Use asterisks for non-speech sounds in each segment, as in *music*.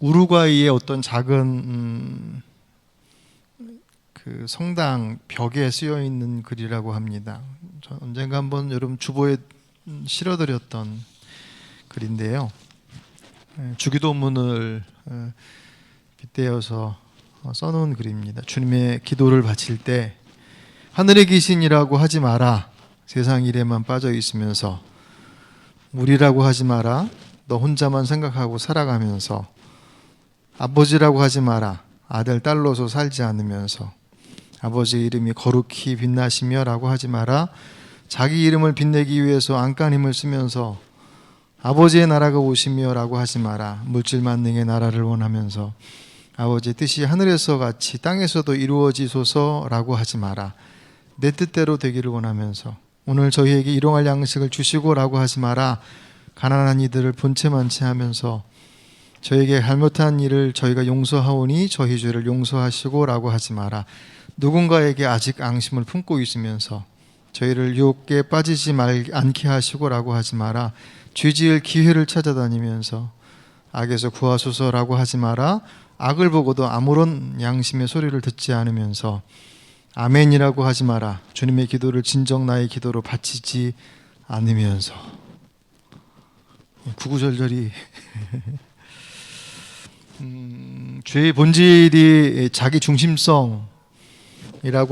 우루과이의 어떤 작은 음, 그 성당 벽에 쓰여 있는 글이라고 합니다. 저 언젠가 한번 여러분 주보에 음, 실어드렸던 글인데요. 예, 주기도문을 어, 빗대어서 어, 써놓은 글입니다. 주님의 기도를 바칠 때 하늘에 계신이라고 하지 마라. 세상 일에만 빠져 있으면서 우리라고 하지 마라. 너 혼자만 생각하고 살아가면서 아버지라고 하지 마라. 아들 딸로서 살지 않으면서 아버지 이름이 거룩히 빛나시며 라고 하지 마라. 자기 이름을 빛내기 위해서 안간 힘을 쓰면서 아버지의 나라가 오시며 라고 하지 마라. 물질 만능의 나라를 원하면서 아버지의 뜻이 하늘에서 같이 땅에서도 이루어지소서 라고 하지 마라. 내 뜻대로 되기를 원하면서 오늘 저희에게 일용할 양식을 주시고 라고 하지 마라. 가난한 이들을 본체만치 하면서 저에게 잘못한 일을 저희가 용서하오니 저희 죄를 용서하시고라고 하지 마라. 누군가에게 아직 앙심을 품고 있으면서 저희를 유혹에 빠지지 말 않게 하시고라고 하지 마라. 죄지을 기회를 찾아다니면서 악에서 구하소서라고 하지 마라. 악을 보고도 아무런 양심의 소리를 듣지 않으면서 아멘이라고 하지 마라. 주님의 기도를 진정 나의 기도로 바치지 않으면서 구구절절이 *laughs* 음, 죄의 본질이 자기 중심성이라고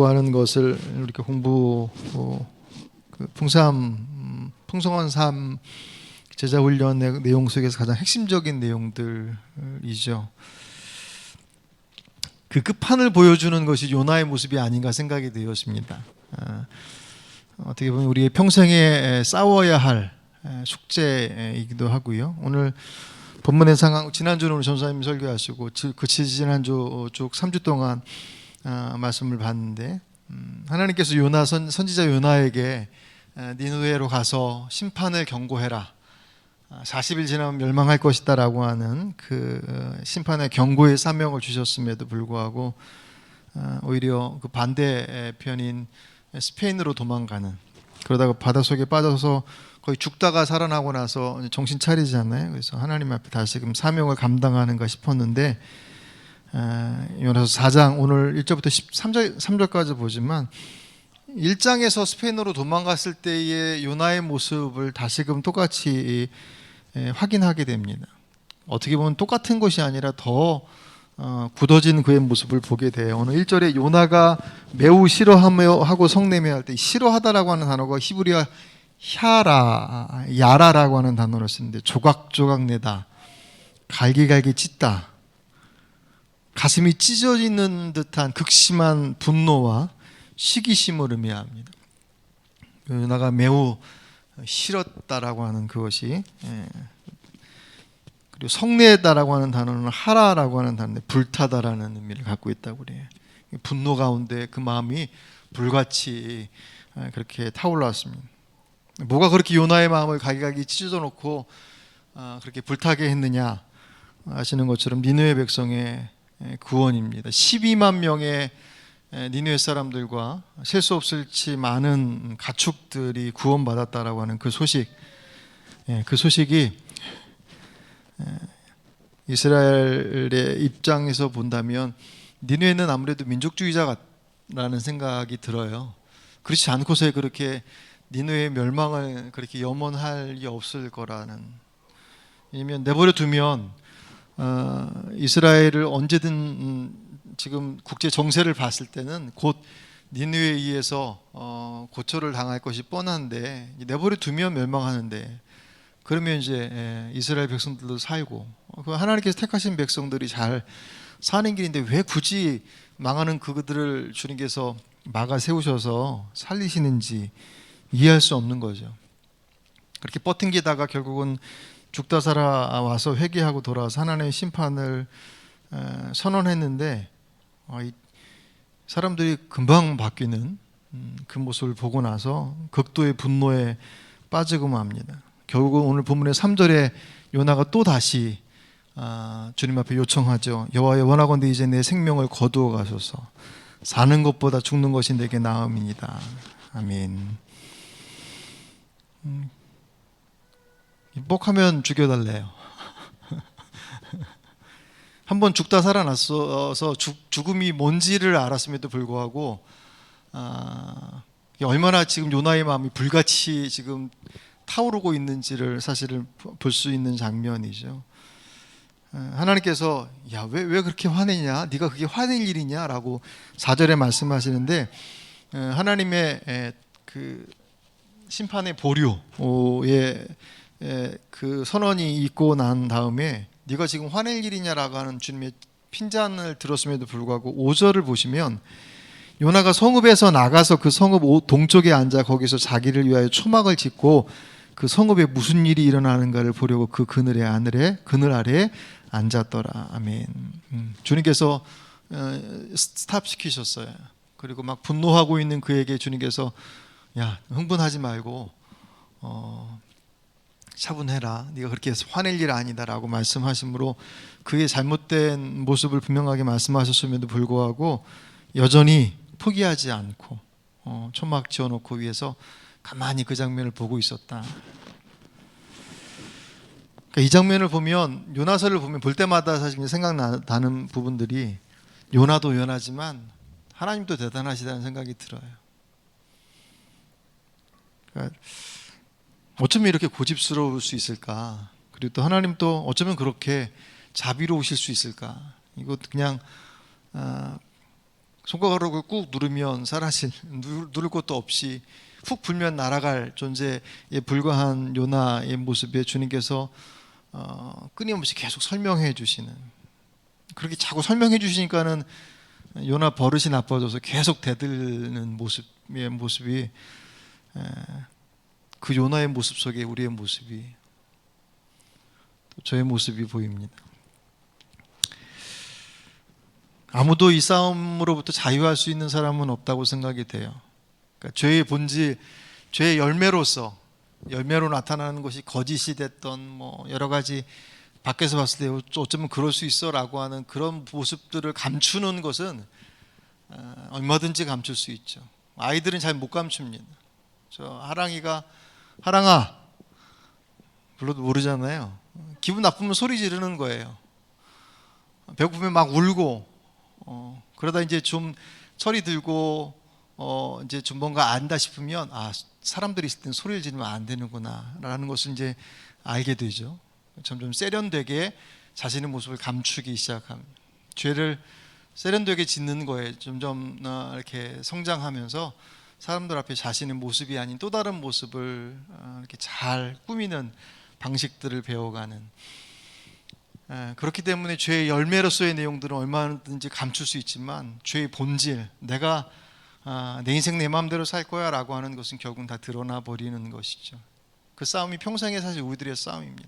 하는 것을 이렇게 공부 어, 그 풍삼 음, 풍성한 삶 제자 훈련 의 내용 속에서 가장 핵심적인 내용들이죠. 그 끝판을 보여주는 것이 요나의 모습이 아닌가 생각이 되었습니다. 아, 어떻게 보면 우리의 평생에 싸워야 할 숙제이기도 하고요. 오늘 본문의 상황 지난주는 우리 전사님 설교하시고 그 지난주 쭉 3주 동안 아, 말씀을 봤는데 음, 하나님께서 요나 선, 선지자 요나에게 니누에로 가서 심판을 경고해라. 40일 지나면 멸망할 것이다라고 하는 그 어, 심판의 경고의 사명을 주셨음에도 불구하고 어, 오히려 그 반대 편인 스페인으로 도망가는 그러다가 바닷속에 빠져서 거의 죽다가 살아나고 나서 정신 차리잖아요. 그래서 하나님 앞에 다시금 사명을 감당하는가 싶었는데 어, 요나서 4장 오늘 1절부터 13절 3절까지 보지만 1장에서 스페인으로 도망갔을 때의 요나의 모습을 다시금 똑같이 예, 확인하게 됩니다. 어떻게 보면 똑같은 것이 아니라 더 어, 굳어진 그의 모습을 보게 돼요. 오늘 1절에 요나가 매우 싫어하며 하고 성내며 할 때 싫어하다라고 하는 단어가 히브리어 샤라 야라라고 하는 단어를 쓰는데 조각조각 내다 갈기갈기 찢다 가슴이 찢어지는 듯한 극심한 분노와 시기심을 의미합니다. 요나가 매우 싫었다라고 하는 그것이 예. 그리고 성내다라고 하는 단어는 하라라고 하는 단어인데 불타다라는 의미를 갖고 있다고 그래요. 분노 가운데 그 마음이 불같이 예, 그렇게 타올랐습니다. 뭐가 그렇게 요나의 마음을 가기가기 찢어져 놓고 아, 그렇게 불타게 했느냐 아시는 것처럼 니느웨 백성의 예, 구원입니다. 12만 명의 니누의 사람들과 셀 수 없을지 많은 가축들이 구원받았다라고 하는 그 소식, 예, 그 소식이 이스라엘의 입장에서 본다면 니누에는 아무래도 민족주의자라는 생각이 들어요. 그렇지 않고서 그렇게 니누의 멸망을 그렇게 염원할 리 없을 거라는. 왜냐면 내버려 두면 어, 이스라엘을 언제든 음, 지금 국제 정세를 봤을 때는 곧 니느웨에 의해서 어, 고초를 당할 것이 뻔한데 내버려 두면 멸망하는데 그러면 이제 예, 이스라엘 백성들도 살고 어, 그 하나님께서 택하신 백성들이 잘 사는 길인데 왜 굳이 망하는 그들을 주님께서 막아 세우셔서 살리시는지 이해할 수 없는 거죠. 그렇게 버틴기다가 결국은 죽다 살아 와서 회개하고 돌아와서 하나님의 심판을 선언했는데 아, 사람들이 금방 바뀌는 음, 그 모습을 보고 나서 극도의 분노에 빠지고 맙니다. 결국 오늘 본문의 3절에 요나가 또 다시 아, 주님 앞에 요청하죠. 여호와여 원하건대 이제 내 생명을 거두어 가소서. 사는 것보다 죽는 것이 내게 나음이니다. 아멘. 음, 입복하면 죽여달래요. *laughs* 한번 죽다 살아났어서 죽, 죽음이 뭔지를 알았음에도 불구하고 아, 얼마나 지금 요나의 마음이 불같이 지금 타오르고 있는지를 사실을 볼 수 있는 장면이죠. 어, 하나님께서 야왜왜 그렇게 화내냐? 네가 그게 화낼 일이냐라고 4절에 말씀하시는데 어, 하나님의 에, 그 심판의 보류의 에, 그 선언이 있고 난 다음에 네가 지금 화낼 일이냐라고 하는 주님의 핀잔을 들었음에도 불구하고 5절을 보시면 요나가 성읍에서 나가서 그 성읍 오- 동쪽에 앉아 거기서 자기를 위하여 초막을 짓고 그 성읍에 무슨 일이 일어나는가를 보려고 그 그늘의 하늘에 그늘 아래 앉았더라. 아멘. 음, 주님께서 어, 스탑 시키셨어요. 그리고 막 분노하고 있는 그에게 주님께서 야 흥분하지 말고 어, 차분해라. 네가 그렇게 해서 화낼 일 아니다라고 말씀하심으로 그의 잘못된 모습을 분명하게 말씀하셨음에도 불구하고 여전히 포기하지 않고 어, 초막 지어놓고 위에서 가만히 그 장면을 보고 있었다. 그러니까 이 장면을 보면 요나서를 보면 볼 때마다 사실 생각나는 부분들이 요나도 요나지만 하나님도 대단하시다는 생각이 들어요. 그러니까 어쩌면 이렇게 고집스러울 수 있을까? 그리고 또 하나님 또 어쩌면 그렇게 자비로우실 수 있을까? 이거 그냥 아, 손가락을 꾹 누르면 사라질 누- 누를 것도 없이 훅 불면 날아갈 존재에 불과한 요나의 모습에 주님께서 어, 끊임없이 계속 설명해 주시는 그렇게 자꾸 설명해 주시니까는 요나 버릇이 나빠져서 계속 대들는 모습의 모습이 에, 그 요나의 모습 속에 우리의 모습이 또 저의 모습이 보입니다. 아무도 이 싸움으로부터 자유할 수 있는 사람은 없다고 생각이 돼요. 그러니까 죄의 본질, 죄의 열매로서 열매로 나타나는 것이 거짓이 됐던 뭐 여러 가지 밖에서 봤을 때 어쩌면 그럴 수 있어라고 하는 그런 모습들을 감추는 것은 어, 얼마든지 감출 수 있죠. 아이들은 잘 못 감춥니다. 저 하랑이가 하랑아 불러도 모르잖아요. 기분 나쁘면 소리 지르는 거예요. 배고프면 막 울고 어, 그러다 이제 좀 철이 들고 어, 이제 좀 뭔가 안다 싶으면 아 사람들이 있을 땐 소리를 지르면 안 되는구나라는 것을 이제 알게 되죠. 점점 세련되게 자신의 모습을 감추기 시작합니다. 죄를 세련되게 짓는 거에 점점 어, 이렇게 성장하면서 사람들 앞에 자신의 모습이 아닌 또 다른 모습을 어, 이렇게 잘 꾸미는 방식들을 배워가는 에, 그렇기 때문에 죄의 열매로서의 내용들은 얼마든지 감출 수 있지만 죄의 본질 내가 아, 내 인생 내 마음대로 살 거야라고 하는 것은 결국은 다 드러나 버리는 것이죠. 그 싸움이 평생의 사실 우리들의 싸움입니다.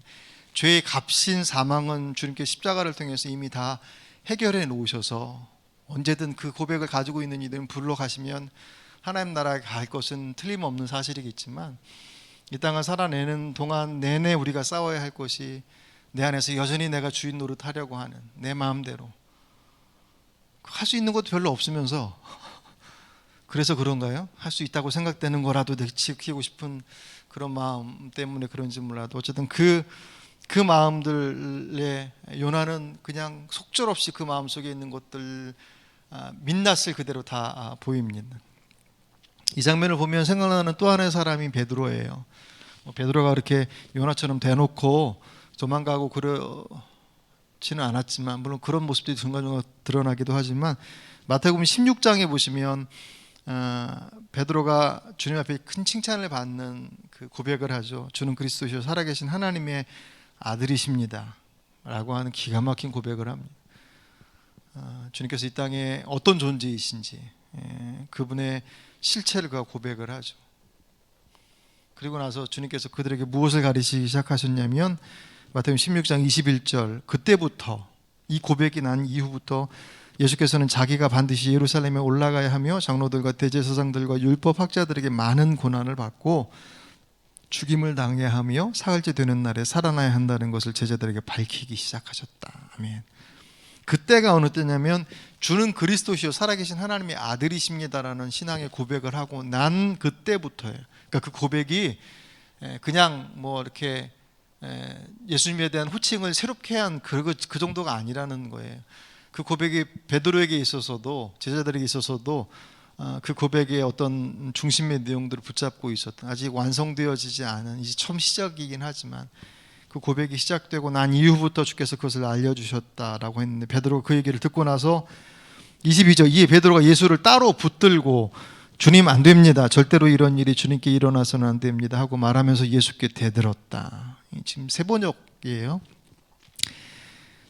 죄의 값인 사망은 주님께 십자가를 통해서 이미 다 해결해 놓으셔서 언제든 그 고백을 가지고 있는 이들은 불러 가시면 하나님 나라에 갈 것은 틀림없는 사실이겠지만 이 땅을 살아내는 동안 내내 우리가 싸워야 할 것이 내 안에서 여전히 내가 주인 노릇하려고 하는 내 마음대로 할 수 있는 것도 별로 없으면서 *laughs* 그래서 그런가요? 할 수 있다고 생각되는 거라도 지키고 싶은 그런 마음 때문에 그런지 몰라도 어쨌든 그, 그 마음들의 요나는 그냥 속절없이 그 마음 속에 있는 것들 아, 민낯을 그대로 다 아, 보입니다. 이 장면을 보면 생각나는 또 하나의 사람이 베드로예요. 뭐 베드로가 그렇게 요나처럼 대놓고 도망가고 그러지는 않았지만 물론 그런 모습들이 중간중간 드러나기도 하지만 마태복음 16장에 보시면 어, 베드로가 주님 앞에 큰 칭찬을 받는 그 고백을 하죠. 주는 그리스도시요 살아계신 하나님의 아들이십니다.라고 하는 기가 막힌 고백을 합니다. 어, 주님께서 이 땅에 어떤 존재이신지 예, 그분의 실체를 그가 고백을 하죠. 그리고 나서 주님께서 그들에게 무엇을 가르치기 시작하셨냐면 마태복음 16장 21절 그때부터 이 고백이 난 이후부터 예수께서는 자기가 반드시 예루살렘에 올라가야 하며 장로들과 대제사장들과 율법 학자들에게 많은 고난을 받고 죽임을 당해야 하며 사흘째 되는 날에 살아나야 한다는 것을 제자들에게 밝히기 시작하셨다. 아멘. 그때가 어느 때냐면 주는 그리스도시요 살아계신 하나님의 아들이십니다라는 신앙의 고백을 하고 난 그때부터예요. 그러니까 그 고백이 에, 그냥 뭐 이렇게 에, 예수님에 대한 호칭을 새롭게 한 그, 그 정도가 아니라는 거예요. 그 고백이 베드로에게 있어서도 제자들에게 있어서도 어, 그 고백의 어떤 중심의 내용들을 붙잡고 있었던 아직 완성되어지지 않은 이제 처음 시작이긴 하지만 그 고백이 시작되고 난 이후부터 주께서 그것을 알려주셨다라고 했는데 베드로가 그 얘기를 듣고 나서 22절 이에 베드로가 예수를 따로 붙들고 주님 안 됩니다. 절대로 이런 일이 주님께 일어나서는 안 됩니다. 하고 말하면서 예수께 대들었다. 지금 세 번역이에요.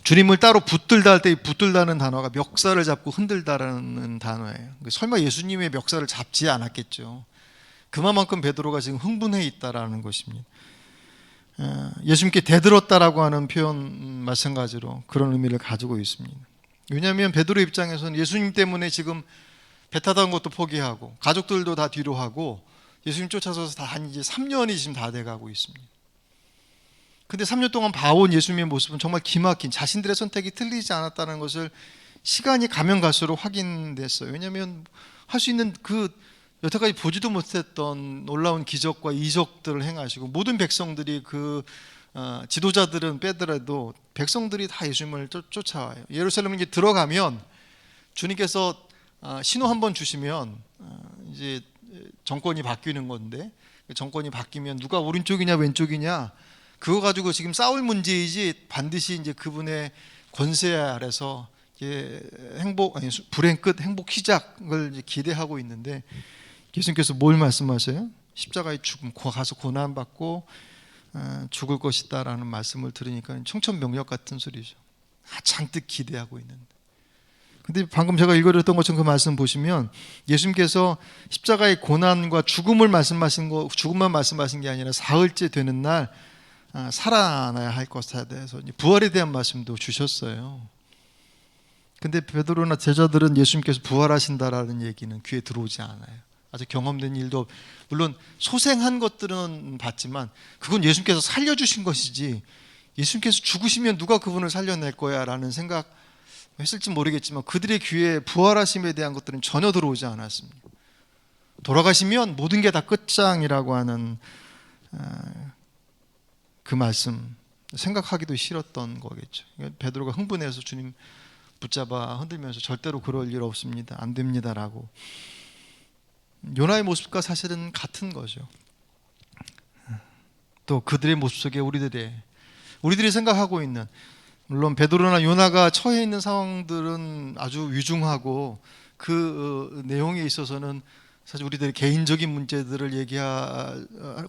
주님을 따로 붙들다 할 때 붙들다는 단어가 멱살을 잡고 흔들다라는 단어예요. 설마 예수님의 멱살을 잡지 않았겠죠. 그만큼 베드로가 지금 흥분해 있다라는 것입니다. 어, 예수님께 대들었다라고 하는 표현 마찬가지로 그런 의미를 가지고 있습니다. 왜냐하면 베드로 입장에서는 예수님 때문에 지금 배 타던 것도 포기하고 가족들도 다 뒤로 하고 예수님 쫓아서서 다 한 이제 3년이 지금 다 돼가고 있습니다. 근데 3년 동안 봐온 예수님의 모습은 정말 기막힌 자신들의 선택이 틀리지 않았다는 것을 시간이 가면 갈수록 확인됐어요. 왜냐하면 할 수 있는 그 여태까지 보지도 못했던 놀라운 기적과 이적들을 행하시고 모든 백성들이 그 어, 지도자들은 빼더라도 백성들이 다 예수님을 쫓, 쫓아와요. 예루살렘 이제 들어가면 주님께서 어, 신호 한 번 주시면 어, 이제 정권이 바뀌는 건데 그 정권이 바뀌면 누가 오른쪽이냐 왼쪽이냐 그거 가지고 지금 싸울 문제이지 반드시 이제 그분의 권세 아래서 행복 불행 끝 행복 시작을 기대하고 있는데 예수님께서 뭘 말씀하세요? 십자가의 죽음 가서 고난 받고 어, 죽을 것이다 라는 말씀을 들으니까 청천명력 같은 소리죠. 아, 잔뜩 기대하고 있는데. 근데 방금 제가 읽어드렸던 것처럼 그 말씀 보시면 예수님께서 십자가의 고난과 죽음을 말씀하신 거, 죽음만 말씀하신 게 아니라 사흘째 되는 날 아, 살아나야 할 것에 대해서 부활에 대한 말씀도 주셨어요. 근데 베드로나 제자들은 예수님께서 부활하신다라는 얘기는 귀에 들어오지 않아요. 아직 경험된 일도 물론 소생한 것들은 봤지만 그건 예수님께서 살려주신 것이지 예수님께서 죽으시면 누가 그분을 살려낼 거야라는 생각 했을지 모르겠지만 그들의 귀에 부활하심에 대한 것들은 전혀 들어오지 않았습니다. 돌아가시면 모든 게 다 끝장이라고 하는 아, 그 말씀 생각하기도 싫었던 거겠죠. 베드로가 흥분해서 주님 붙잡아 흔들면서 절대로 그럴 일 없습니다. 안 됩니다라고. 요나의 모습과 사실은 같은 거죠. 또 그들의 모습 속에 우리들의 우리들이 생각하고 있는 물론 베드로나 요나가 처해 있는 상황들은 아주 위중하고 그 어, 내용에 있어서는 사실 우리들의 개인적인 문제들을 얘기하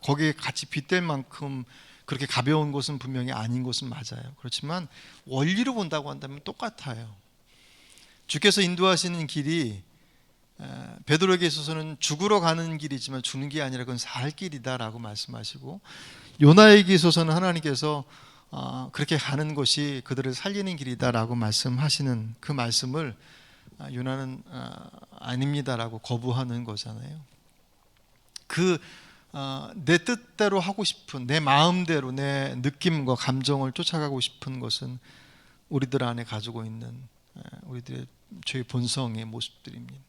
거기에 같이 빗댈 만큼 그렇게 가벼운 것은 분명히 아닌 것은 맞아요. 그렇지만 원리로 본다고 한다면 똑같아요. 주께서 인도하시는 길이 베드로에게 있어서는 죽으러 가는 길이지만 죽는 게 아니라 그건 살 길이다라고 말씀하시고 요나에게 있어서는 하나님께서 어, 그렇게 가는 것이 그들을 살리는 길이다라고 말씀하시는 그 말씀을 아, 요나는 어, 아닙니다라고 거부하는 거잖아요. 그 어, 내 뜻대로 하고 싶은 내 마음대로 내 느낌과 감정을 쫓아가고 싶은 것은 우리들 안에 가지고 있는 우리들의 죄의 본성의 모습들입니다.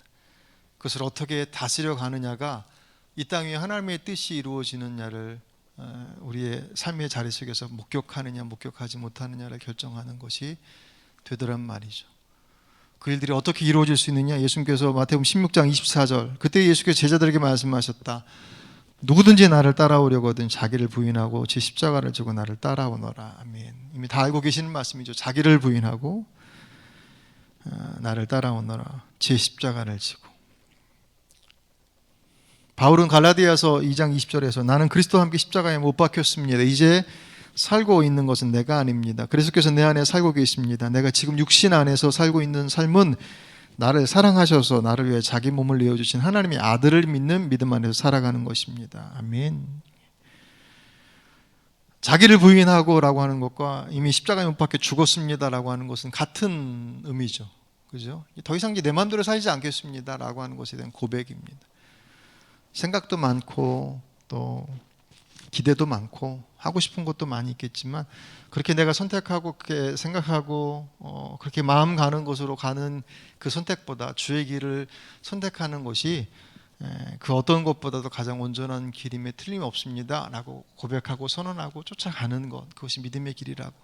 그것을 어떻게 다스려 가느냐가 이땅 위에 하나님의 뜻이 이루어지느냐를 우리의 삶의 자리 속에서 목격하느냐 목격하지 못하느냐를 결정하는 것이 되더란 말이죠. 그 일들이 어떻게 이루어질 수 있느냐? 예수님께서 마태복음 16장 24절 그때 예수께서 제자들에게 말씀하셨다. 누구든지 나를 따라오려거든 자기를 부인하고 제 십자가를 지고 나를 따라오너라. 아멘. 이미 다 알고 계시는 말씀이죠. 자기를 부인하고 어, 나를 따라오너라. 제 십자가를 지고. 바울은 갈라디아서 2장 20절에서 나는 그리스도와 함께 십자가에 못 박혔습니다. 이제 살고 있는 것은 내가 아닙니다. 그리스도께서 내 안에 살고 계십니다. 내가 지금 육신 안에서 살고 있는 삶은 나를 사랑하셔서 나를 위해 자기 몸을 내어 주신 하나님의 아들을 믿는 믿음 안에서 살아가는 것입니다. 아멘. 자기를 부인하고라고 하는 것과 이미 십자가에 못 박혀 죽었습니다라고 하는 것은 같은 의미죠. 그죠? 더 이상 내 마음대로 살지 않겠습니다라고 하는 것에 대한 고백입니다. 생각도 많고 또 기대도 많고 하고 싶은 것도 많이 있겠지만 그렇게 내가 선택하고 그렇게 생각하고 어, 그렇게 마음 가는 곳으로 가는 그 선택보다 주의 길을 선택하는 것이 에, 그 어떤 것보다도 가장 온전한 길임에 틀림이 없습니다라고 고백하고 선언하고 쫓아가는 것 그것이 믿음의 길이라고.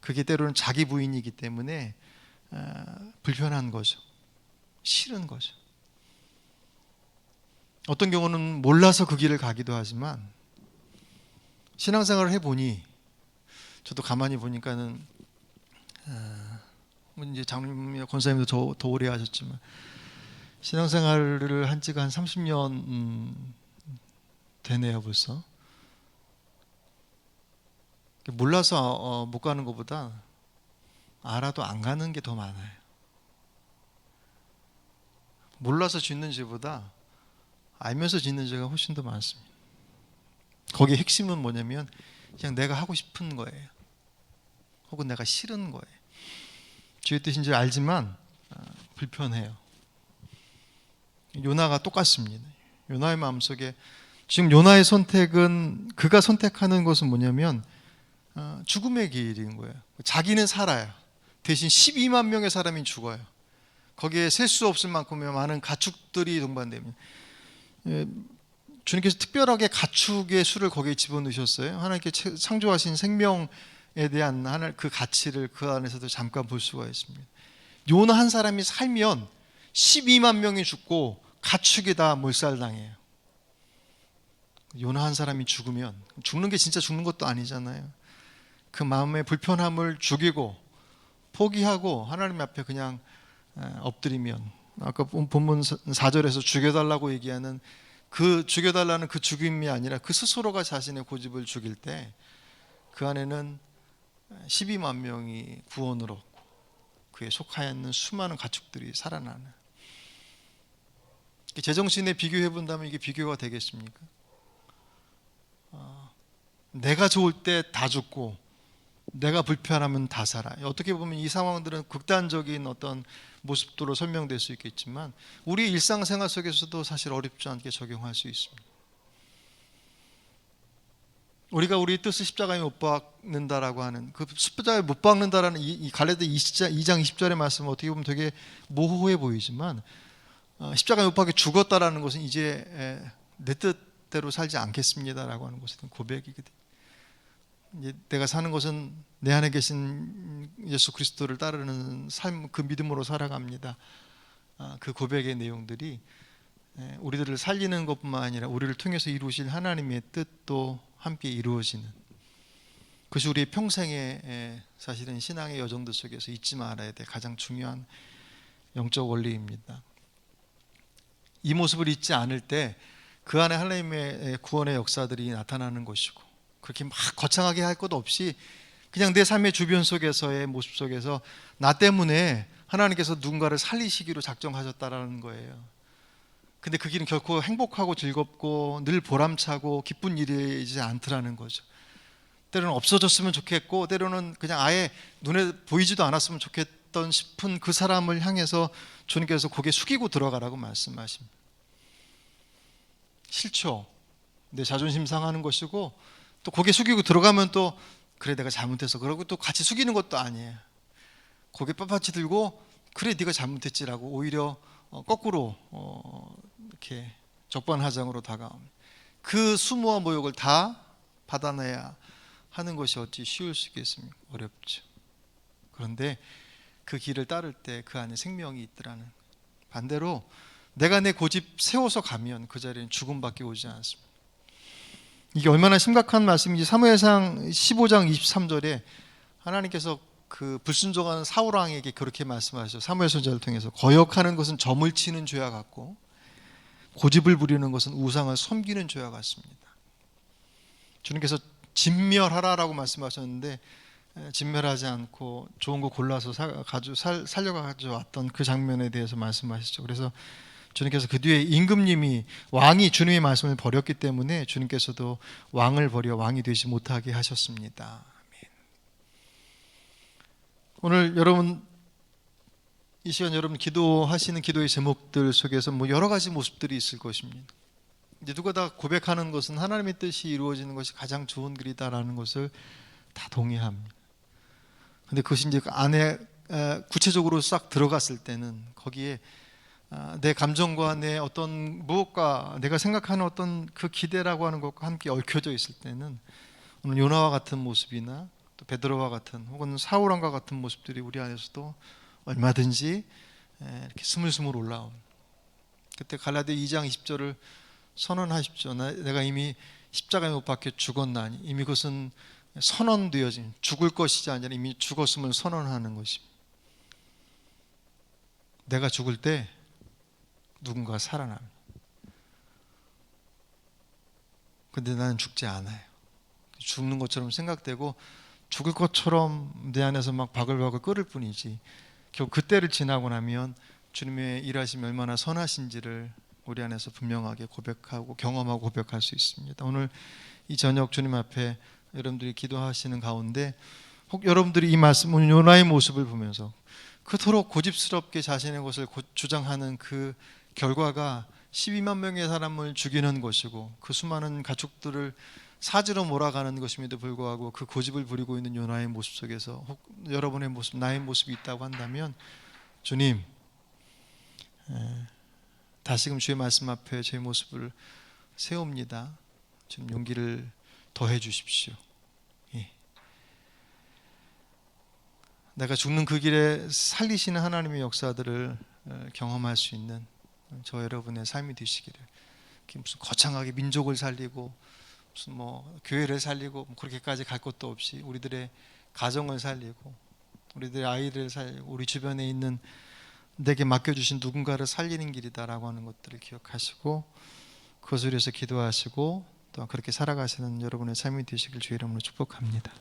그게 때로는 자기 부인이기 때문에 어, 불편한 거죠. 싫은 거죠 어떤 경우는 몰라서 그 길을 가기도 하지만 신앙생활을 해보니 저도 가만히 보니까는 어, 뭐 이제 장로님 권사님도 더, 더 오래 하셨지만 신앙생활을 한 지가 한 30년 음, 되네요 벌써. 몰라서 어, 못 가는 것보다 알아도 안 가는 게 더 많아요. 몰라서 짓는 죄보다 알면서 짓는 죄가 훨씬 더 많습니다 거기에 핵심은 뭐냐면 그냥 내가 하고 싶은 거예요 혹은 내가 싫은 거예요 주의 뜻인 줄 알지만 아, 불편해요. 요나가 똑같습니다. 요나의 마음속에 지금 요나의 선택은 그가 선택하는 것은 뭐냐면 아, 죽음의 길인 거예요. 자기는 살아요. 대신 12만 명의 사람이 죽어요. 거기에 셀 수 없을 만큼의 많은 가축들이 동반됩니다. 예, 주님께서 특별하게 가축의 수를 거기에 집어넣으셨어요. 하나님께 창조하신 생명 에 대한 하나 그 가치를 그 안에서도 잠깐 볼 수가 있습니다. 요나 한 사람이 살면 12만 명이 죽고 가축이 다 몰살당해요. 요나 한 사람이 죽으면 죽는 게 진짜 죽는 것도 아니잖아요. 그 마음의 불편함을 죽이고 포기하고 하나님 앞에 그냥 엎드리면 아까 본문 4절에서 죽여달라고 얘기하는 그 죽여달라는 그 죽임이 아니라 그 스스로가 자신의 고집을 죽일 때 그 안에는 12만 명이 구원을 얻고 그에 속하였는 수많은 가축들이 살아나는 제정신에 비교해 본다면 이게 비교가 되겠습니까? 어, 내가 좋을 때 다 죽고 내가 불편하면 다 살아. 어떻게 보면 이 상황들은 극단적인 어떤 모습도로 설명될 수 있겠지만 우리 일상생활 속에서도 사실 어렵지 않게 적용할 수 있습니다. 우리가 우리 뜻을 십자가에 못 박는다라고 하는 그 십자가에 못 박는다라는 이, 갈레드 2장 20절의 말씀은 어떻게 보면 되게 모호해 보이지만 어, 십자가에 못 박혀 죽었다라는 것은 이제 내 뜻대로 살지 않겠습니다라고 하는 것은 고백이거든. 이제 내가 사는 것은 내 안에 계신 예수 그리스도를 따르는 삶, 그 믿음으로 살아갑니다. 아, 그 고백의 내용들이 우리들을 살리는 것뿐만 아니라 우리를 통해서 이루실 하나님의 뜻도 함께 이루어지는 그것이 우리의 평생의 사실은 신앙의 여정들 속에서 잊지 말아야 될 가장 중요한 영적 원리입니다. 이 모습을 잊지 않을 때 그 안에 하나님의 구원의 역사들이 나타나는 것이고 그렇게 막 거창하게 할 것 없이 그냥 내 삶의 주변 속에서의 모습 속에서 나 때문에 하나님께서 누군가를 살리시기로 작정하셨다라는 거예요. 근데 그 길은 결코 행복하고 즐겁고 늘 보람차고 기쁜 일이지 않더라는 거죠. 때로는 없어졌으면 좋겠고 때로는 그냥 아예 눈에 보이지도 않았으면 좋겠던 싶은 그 사람을 향해서 주님께서 고개 숙이고 들어가라고 말씀하십니다. 싫죠. 내 자존심 상하는 것이고 또 고개 숙이고 들어가면 또 그래 내가 잘못해서 그러고 또 같이 숙이는 것도 아니에요. 고개 빳빳이 들고 그래 네가 잘못했지라고 오히려 어, 거꾸로 어, 이렇게 적반하장으로 다가옵니다. 그 수모와 모욕을 다 받아내야 하는 것이 어찌 쉬울 수 있겠습니까? 어렵죠. 그런데 그 길을 따를 때 그 안에 생명이 있더라는 반대로 내가 내 고집 세워서 가면 그 자리엔 죽음밖에 오지 않습니다. 이게 얼마나 심각한 말씀인지 사무엘상 15장 23절에 하나님께서 그 불순종하는 사울 왕에게 그렇게 말씀하셨죠. 사무엘 선지자를 통해서 거역하는 것은 점을 치는 죄와 같고 고집을 부리는 것은 우상을 섬기는 죄와 같습니다. 주님께서 진멸하라라고 말씀하셨는데 진멸하지 않고 좋은 거 골라서 가져 살, 살려가 가져왔던 그 장면에 대해서 말씀하시죠. 그래서 주님께서 그 뒤에 임금님이 왕이 주님의 말씀을 버렸기 때문에 주님께서도 왕을 버려 왕이 되지 못하게 하셨습니다. 오늘 여러분 이 시간 여러분 기도하시는 기도의 제목들 속에서 뭐 여러 가지 모습들이 있을 것입니다. 이제 누가 다 고백하는 것은 하나님의 뜻이 이루어지는 것이 가장 좋은 길이다라는 것을 다 동의합니다. 근데 그것이 이제 그 안에 구체적으로 싹 들어갔을 때는 거기에 아, 내 감정과 내 어떤 무엇과 내가 생각하는 어떤 그 기대라고 하는 것과 함께 얽혀져 있을 때는 오늘 요나와 같은 모습이나 또 베드로와 같은 혹은 사울왕과 같은 모습들이 우리 안에서도 얼마든지 에, 이렇게 스물스물 올라온 그때 갈라디 2장 20절을 선언하십시오. 나- 내가 이미 십자가에 못 박혀 죽었나니 이미 그것은 선언되어진 죽을 것이지 아니라 이미 죽었음을 선언하는 것입니다. 내가 죽을 때 누군가 살아납니다. 근데 나는 죽지 않아요. 죽는 것처럼 생각되고 죽을 것처럼 내 안에서 막 바글바글 끓을 뿐이지. 결국 그때를 지나고 나면 주님의 일하심이 얼마나 선하신지를 우리 안에서 분명하게 고백하고 경험하고 고백할 수 있습니다. 오늘 이 저녁 주님 앞에 여러분들이 기도하시는 가운데 혹 여러분들이 이 말씀 요나의 모습을 보면서 그토록 고집스럽게 자신의 것을 고- 주장하는 그 결과가 12만 명의 사람을 죽이는 것이고 그 수많은 가축들을 사지로 몰아가는 것임에도 불구하고 그 고집을 부리고 있는 요나의 모습 속에서 혹 여러분의 모습, 나의 모습이 있다고 한다면 주님 에, 다시금 주의 말씀 앞에 제 모습을 세웁니다. 좀 용기를 더해 주십시오. 예. 내가 죽는 그 길에 살리시는 하나님의 역사들을 어, 경험할 수 있는 저 여러분의 삶이 되시기를 무슨 거창하게 민족을 살리고 무슨 뭐 교회를 살리고 뭐 그렇게까지 갈 것도 없이 우리들의 가정을 살리고 우리들의 아이들을 살리고 우리 주변에 있는 내게 맡겨주신 누군가를 살리는 길이다라고 하는 것들을 기억하시고 그것을 위해서 기도하시고 또 그렇게 살아가시는 여러분의 삶이 되시길 주의 이름으로 축복합니다.